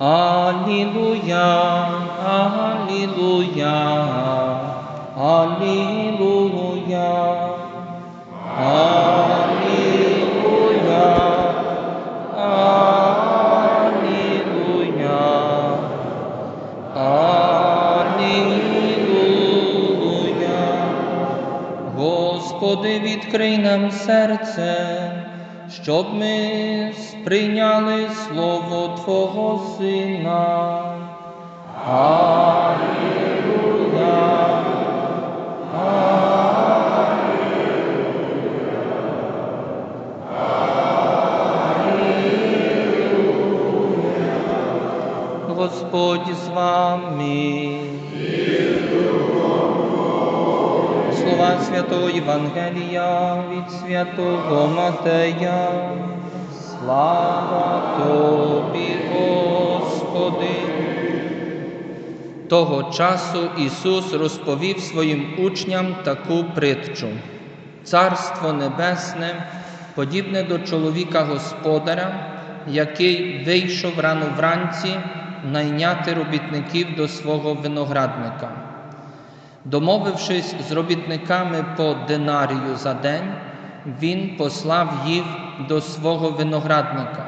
Алілуя, Алілуя, Алілуя, Алілуя, Алілуя, Алілуя. Господи, відкрий нам серце, щоб ми сприйняли Слово Твого Сина. Алілуя. Господь з вами. Слова Святого Євангелія від Святого Матея. Слава Тобі, Господи. Того часу Ісус розповів своїм учням таку притчу. Царство Небесне подібне до чоловіка господаря, який вийшов рано вранці найняти робітників до свого виноградника. Домовившись з робітниками по динарію за день, він послав їх до свого виноградника.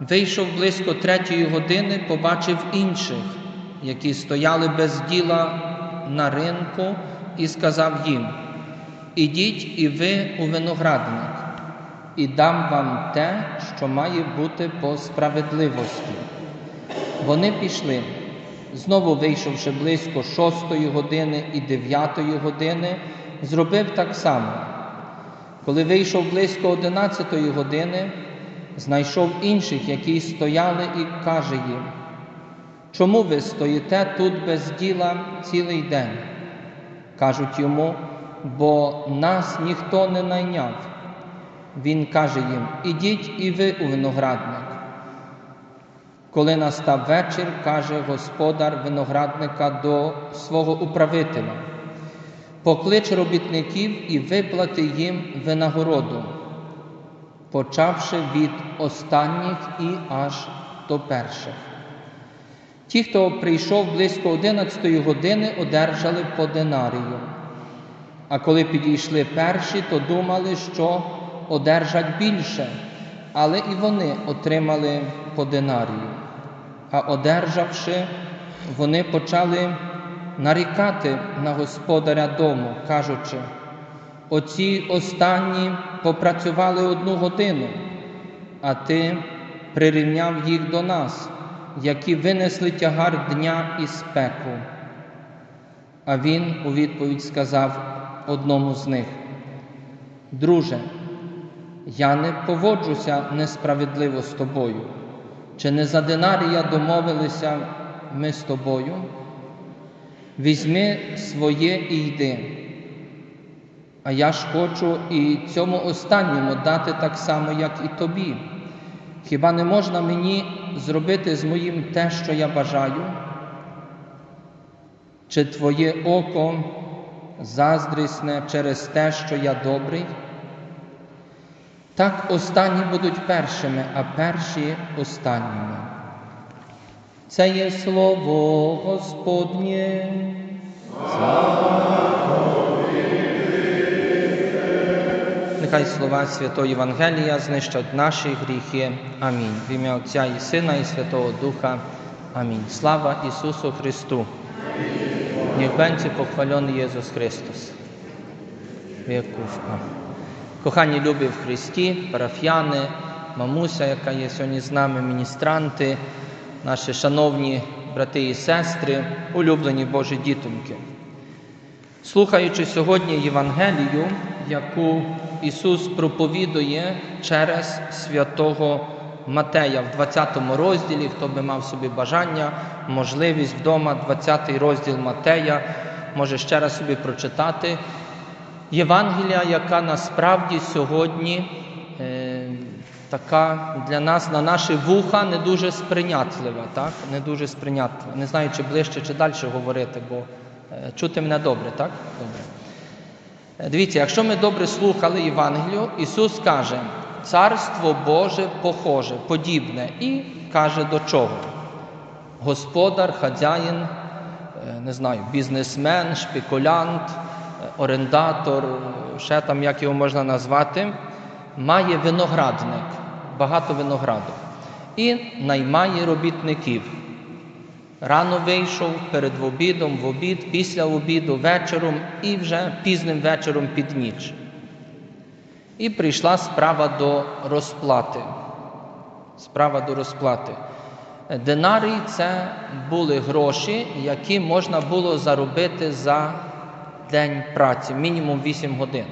Вийшов близько третьої години, побачив інших, які стояли без діла на ринку, і сказав їм: Ідіть і ви у виноградник, і дам вам те, що має бути по справедливості. Вони пішли. Знову вийшовши близько шостої години і дев'ятої години, зробив так само. Коли вийшов близько одинадцятої години, знайшов інших, які стояли, і каже їм: Чому ви стоїте тут без діла цілий день? Кажуть йому, бо нас ніхто не найняв. Він каже їм: Ідіть і ви у виноградник. Коли настав вечір, каже господар виноградника до свого управителя: поклич робітників і виплати їм винагороду, почавши від останніх і аж до перших. Ті, хто прийшов близько одинадцятої години, одержали по динарію. А коли підійшли перші, то думали, що одержать більше, але і вони отримали по динарію. А одержавши, вони почали нарікати на господаря дому, кажучи, оці останні попрацювали одну годину, а ти прирівняв їх до нас, які винесли тягар дня і спеку. А він у відповідь сказав одному з них: Друже, я не поводжуся несправедливо з тобою. Чи не за динарія домовилися ми з тобою? Візьми своє і йди. А я ж хочу і цьому останньому дати так само, як і тобі. Хіба не можна мені зробити з моїм те, що я бажаю? Чи твоє око заздрісне через те, що я добрий? Так останні будуть першими, а перші останніми. Це є слово Господнє. Нехай слова Святого Євангелія знищать наші гріхи. Амінь. В ім'я Отця і Сина, і Святого Духа. Амінь. Слава Ісусу Христу. Niech będzie pochwalony Jezus Chrystus. Wieków. Kochani lubię w Chrysті, парафіяни, мамуся, яка є сьогодні з нами, міністранти, наші шановні брати і сестри, улюблені Божі дітоньки. Слухаючи сьогодні Євангелію, яку Ісус проповідує через святого Матея в 20 розділі, хто би мав собі бажання, можливість вдома, 20 розділ Матея, може ще раз собі прочитати. Євангелія, яка насправді сьогодні е, така для нас, на наші вуха, не дуже сприйнятлива. Так? Не дуже сприйнятлива. Не знаю, чи ближче, чи далі говорити, бо е, чути мене добре, так? Добре. Е, Дивіться, якщо ми добре слухали Євангелію, Ісус каже, Царство Боже похоже, подібне, і каже до чого. господар, хазяїн, е, не знаю, бізнесмен, шпекулянт, орендатор, ще там як його можна назвати, має виноградник, багато винограду і наймає робітників. Рано вийшов перед обідом, в обід, після обіду, вечором і вже пізним вечором під ніч. І прийшла справа до розплати. Справа до розплати. Динарій це були гроші, які можна було заробити за день праці, мінімум 8 годин.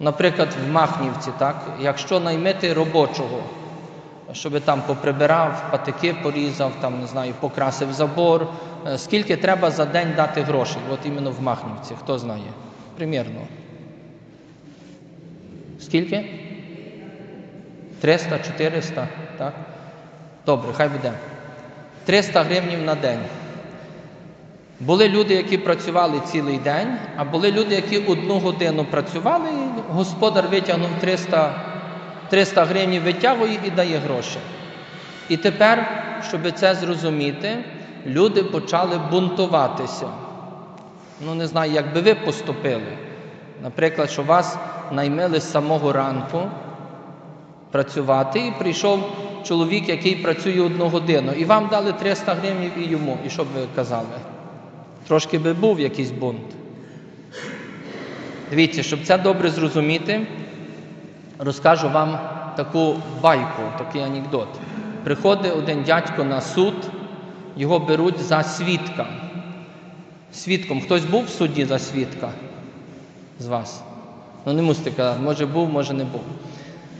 Наприклад, в Махнівці, так, якщо наймити робочого, щоб там поприбирав, патики порізав, там, не знаю, покрасив забор, е, скільки треба за день дати грошей, от іменно в Махнівці, хто знає? Примірно. Скільки? 300, 400, так? Добре, хай буде. 300 гривнів на день. Були люди, які працювали цілий день, а були люди, які одну годину працювали, і господар витягнув 300, 300 гривень, витягує і дає гроші. І тепер, щоб це зрозуміти, люди почали бунтуватися. Ну, не знаю, як би ви поступили. Наприклад, що вас наймили з самого ранку працювати, і прийшов чоловік, який працює одну годину, і вам дали 300 гривень і йому. І що б ви казали? Трошки би був якийсь бунт. Дивіться, щоб це добре зрозуміти, розкажу вам таку байку, такий анекдот. Приходить один дядько на суд, його беруть за свідка. Свідком. Хтось був в суді за свідка з вас? Ну, не мусите казати, може був, може не був.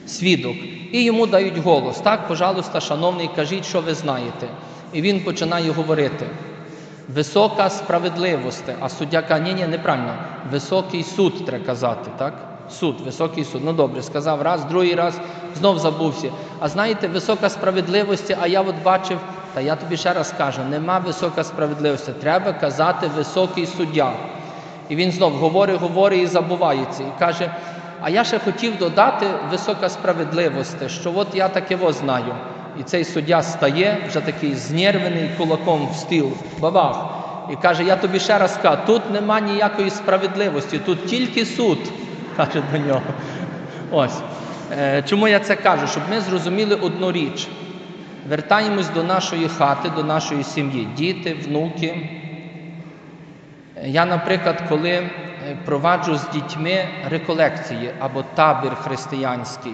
Свідок. І йому дають голос. Так, пожалуйста, шановний, кажіть, що ви знаєте. І він починає говорити. Висока справедливість, а суддя каже, ні, ні, неправильно. Високий суд треба казати, так? Суд, високий суд. Ну добре, сказав раз, другий раз, знов забувся. А знаєте, висока справедливість, а я от бачив, та я тобі ще раз кажу, нема висока справедливості. Треба казати високий суддя. І він знов говорить, говорить і забувається. І каже, а я ще хотів додати висока справедливість, що от я таке знаю. І цей суддя стає, вже такий знервений кулаком в стіл, бабах. І каже: Я тобі ще раз кажу, тут нема ніякої справедливості, тут тільки суд, каже до нього. Ось. Е, Чому я це кажу? Щоб ми зрозуміли одну річ. Вертаємось до нашої хати, до нашої сім'ї, діти, внуки. Я, наприклад, коли е, проваджу з дітьми реколекції або табір християнський,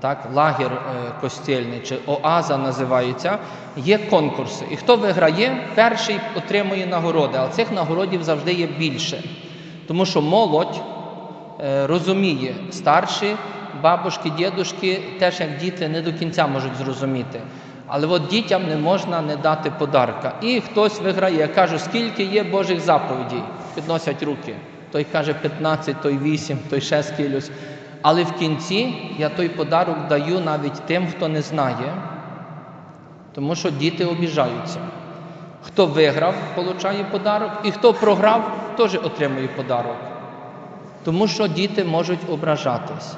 так, лагер е, костільний чи оаза називається, є конкурси. І хто виграє, перший отримує нагороди, але цих нагородів завжди є більше. Тому що молодь е, розуміє, старші бабушки, дідушки, теж як діти не до кінця можуть зрозуміти. Але от дітям не можна не дати подарка. І хтось виграє. Я кажу, скільки є Божих заповідей? Підносять руки. Той каже 15, той 8, той ще скілюсь. Але в кінці я той подарок даю навіть тим, хто не знає, тому що діти обіжаються. Хто виграв, отримує подарок, і хто програв, теж отримує подарок. Тому що діти можуть ображатись.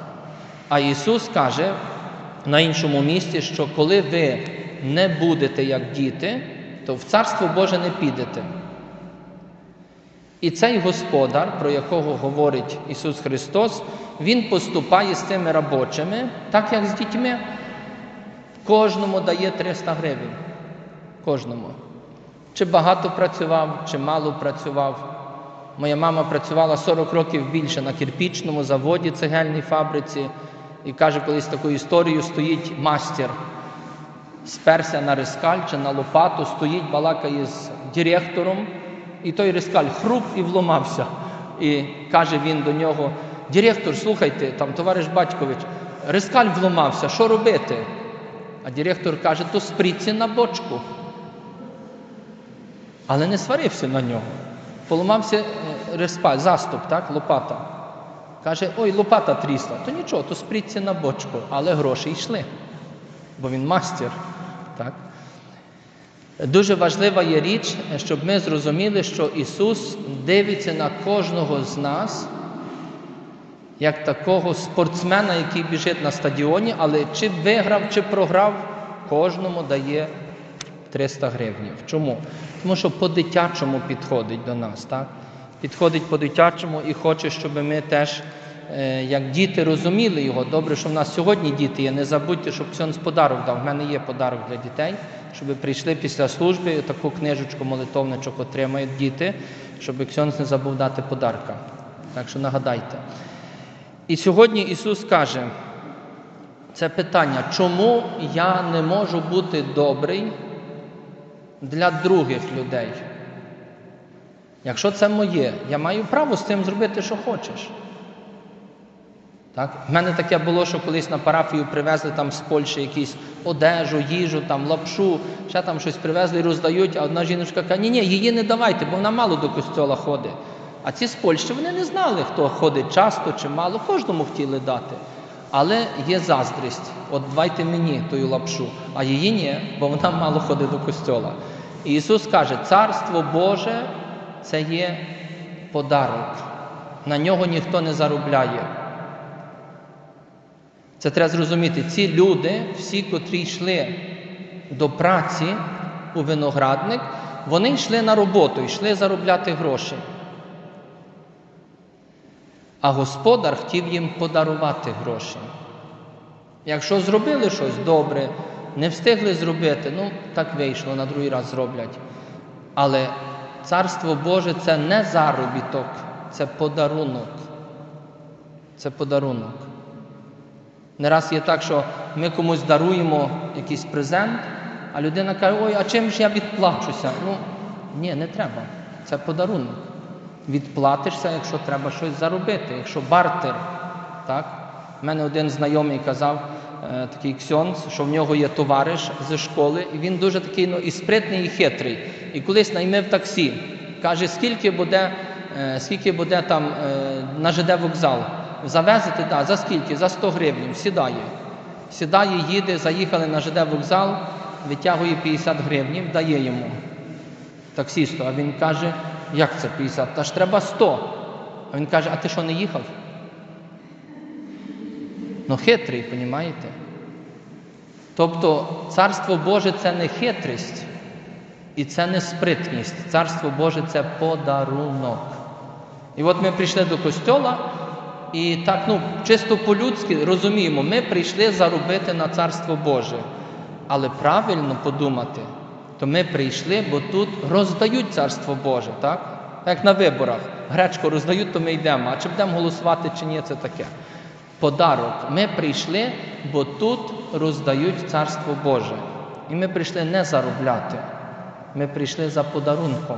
А Ісус каже на іншому місці, що коли ви не будете як діти, то в Царство Боже не підете. І цей господар, про якого говорить Ісус Христос, Він поступає з цими робочими, так як з дітьми. Кожному дає 300 гривень. Кожному. Чи багато працював, чи мало працював. Моя мама працювала 40 років більше на кирпічному заводі, цегельній фабриці, і каже, колись таку історію стоїть мастер, сперся на рискаль чи на лопату, стоїть, балакає з директором, і той рискаль хруп і вломався. І каже він до нього: директор, слухайте, там товариш Батькович, рискаль вломався, що робити? А директор каже, то спріться на бочку. Але не сварився на нього. Поламався е, респаль, заступ, так, лопата. Каже, ой, лопата трісла. То нічого, то спріться на бочку, але гроші йшли, бо він мастер. Так? Дуже важлива є річ, щоб ми зрозуміли, що Ісус дивиться на кожного з нас як такого спортсмена, який біжить на стадіоні, але чи виграв, чи програв, кожному дає 300 гривнів. Чому? Тому що по-дитячому підходить до нас, так? Підходить по-дитячому і хоче, щоб ми теж, е, як діти, розуміли його. Добре, що в нас сьогодні діти є. Не забудьте, щоб Ксьонс подарок дав. У мене є подарок для дітей, щоб прийшли після служби, таку книжечку молитовничок отримають діти, щоб Ксьонс не забув дати подарка. Так що нагадайте. І сьогодні Ісус каже, це питання, чому я не можу бути добрий для других людей? Якщо це моє, я маю право з цим зробити, що хочеш. Так? В мене таке було, що колись на парафію привезли там з Польщі якісь одежу, їжу, там, лапшу, ще там щось привезли роздають, а одна жіночка каже, ні, ні, її не давайте, бо вона мало до костьола ходить. А ці з Польщі вони не знали, хто ходить часто чи мало, кожному хотіли дати. Але є заздрість. От давайте мені тою лапшу, а її ні, бо вона мало ходить до костьола. І Ісус каже, Царство Боже це є подарок. На нього ніхто не заробляє. Це треба зрозуміти. Ці люди, всі, котрі йшли до праці у виноградник, вони йшли на роботу, йшли заробляти гроші. А господар хотів їм подарувати гроші. Якщо зробили щось добре, не встигли зробити, ну так вийшло, на другий раз зроблять. Але Царство Боже це не заробіток, це подарунок. Це подарунок. Не раз є так, що ми комусь даруємо якийсь презент, а людина каже, ой, а чим ж я відплачуся? Ну, ні, не треба. Це подарунок. Відплатишся, якщо треба щось заробити, якщо бартер. Так? У мене один знайомий казав, е, такий ксьонц, що в нього є товариш зі школи, і він дуже такий ну, і спритний, і хитрий. І колись наймив таксі. Каже, скільки буде, е, скільки буде там е, на ЖД вокзал. Завезете, да, за скільки? За 100 гривень. Сідає. Сідає, їде, заїхали на ЖД вокзал, витягує 50 гривень, дає йому таксісту. А він каже, як це 50? Та ж треба 100. А він каже, а ти що не їхав? Ну, хитрий, розумієте? Тобто Царство Боже це не хитрість і це не спритність. Царство Боже це подарунок. І от ми прийшли до костьола, і так, ну, чисто по-людськи розуміємо, ми прийшли заробити на Царство Боже. Але правильно подумати, то ми прийшли, бо тут роздають Царство Боже, так? Як на виборах. Гречку роздають, то ми йдемо. А чи будемо голосувати, чи ні, це таке. Подарок. Ми прийшли, бо тут роздають Царство Боже. І ми прийшли не заробляти. Ми прийшли за подарунком.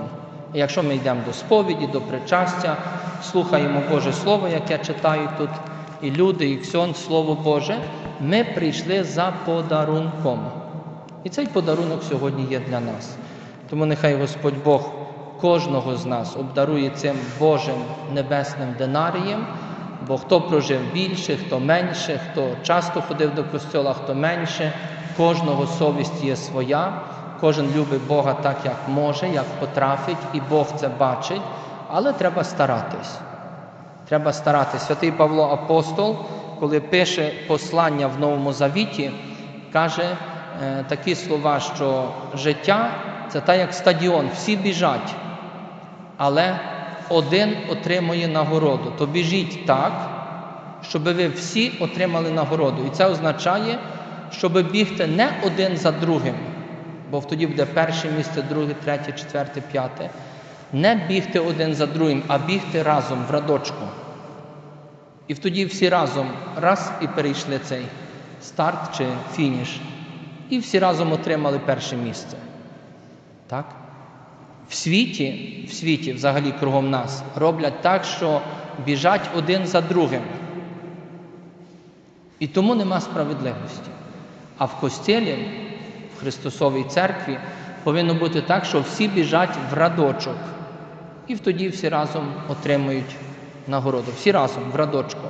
Якщо ми йдемо до сповіді, до причастя, слухаємо Боже Слово, яке читають тут і люди, і ксьон, Слово Боже, ми прийшли за подарунком. І цей подарунок сьогодні є для нас. Тому нехай Господь Бог кожного з нас обдарує цим Божим небесним динарієм, бо хто прожив більше, хто менше, хто часто ходив до костьола, хто менше, кожного совість є своя. Кожен любить Бога так, як може, як потрапить, і Бог це бачить, але треба старатись. Треба старатись. Святий Павло Апостол, коли пише послання в Новому Завіті, каже е, такі слова, що життя це так, як стадіон, всі біжать, але один отримує нагороду. То біжіть так, щоб ви всі отримали нагороду. І це означає, щоб бігти не один за другим бо тоді буде перше місце, друге, третє, четверте, п'яте. Не бігти один за другим, а бігти разом в радочку. І тоді всі разом раз і перейшли цей старт чи фініш. І всі разом отримали перше місце. Так? В світі, в світі, взагалі кругом нас, роблять так, що біжать один за другим. І тому нема справедливості. А в костілі в Христосовій церкві повинно бути так, що всі біжать в радочок. І тоді всі разом отримують нагороду. Всі разом в радочку.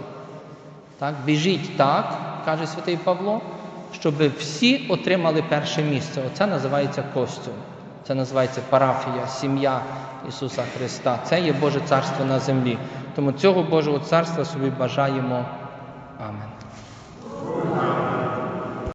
Так? Біжіть так, каже святий Павло, щоб всі отримали перше місце. Оце називається костюм. Це називається парафія, сім'я Ісуса Христа. Це є Боже Царство на землі. Тому цього Божого царства собі бажаємо. Амен.